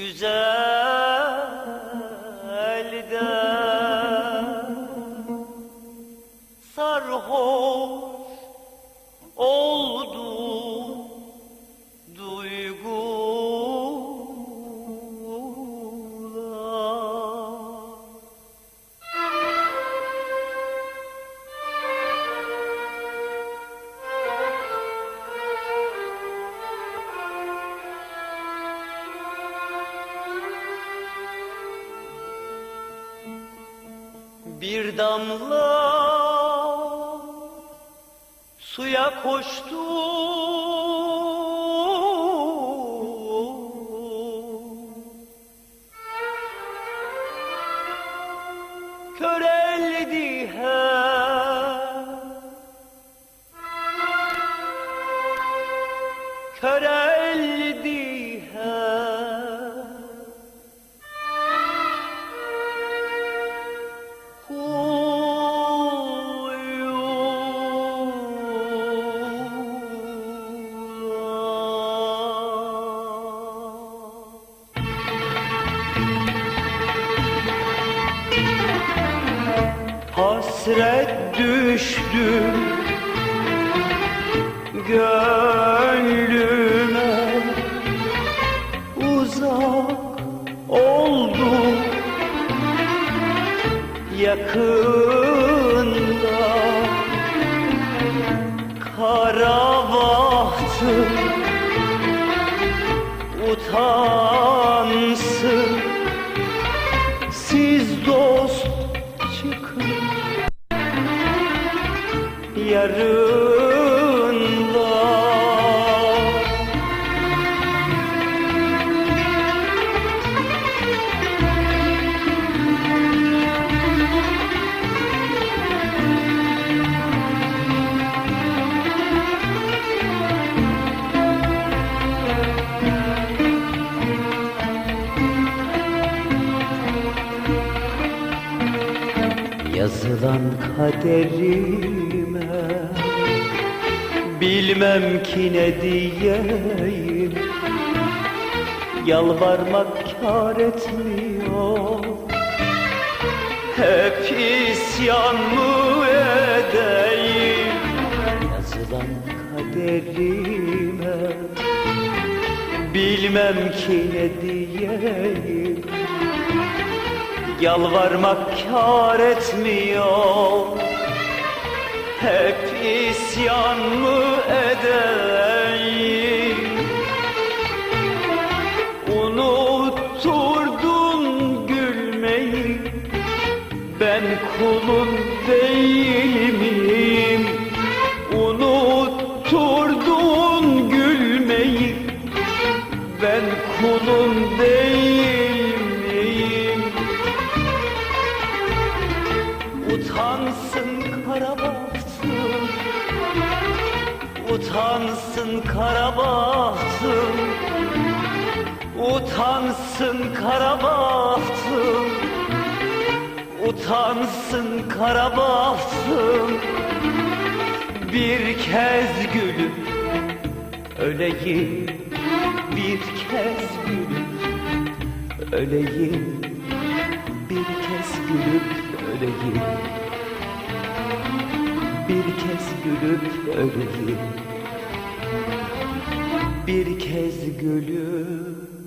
güzel. Bir damla suya koştu. Köreldi Hasret düştü gönlüme. Uzak oldu yakında. Kara bahtım ಅರು Yazılan kaderime Bilmem ki ne diyeyim. Yalvarmak kâr etmiyor. Hep isyan mı edeyim? Yazılan kaderime Bilmem ki ne diyeyim Yalvarmak kâr etmiyor. Hep isyan mı edeyim? Unutturdun gülmeyi Ben kulun değil Utansın kara bahtım Utansın kara bahtım Utansın kara bahtım Utansın kara bahtım Bir kez gülüp öleyim. Bir kez gülüp öleyim. Bir kez gülüp öleyim Bir kez gülüp öleyim. Bir kez gülüp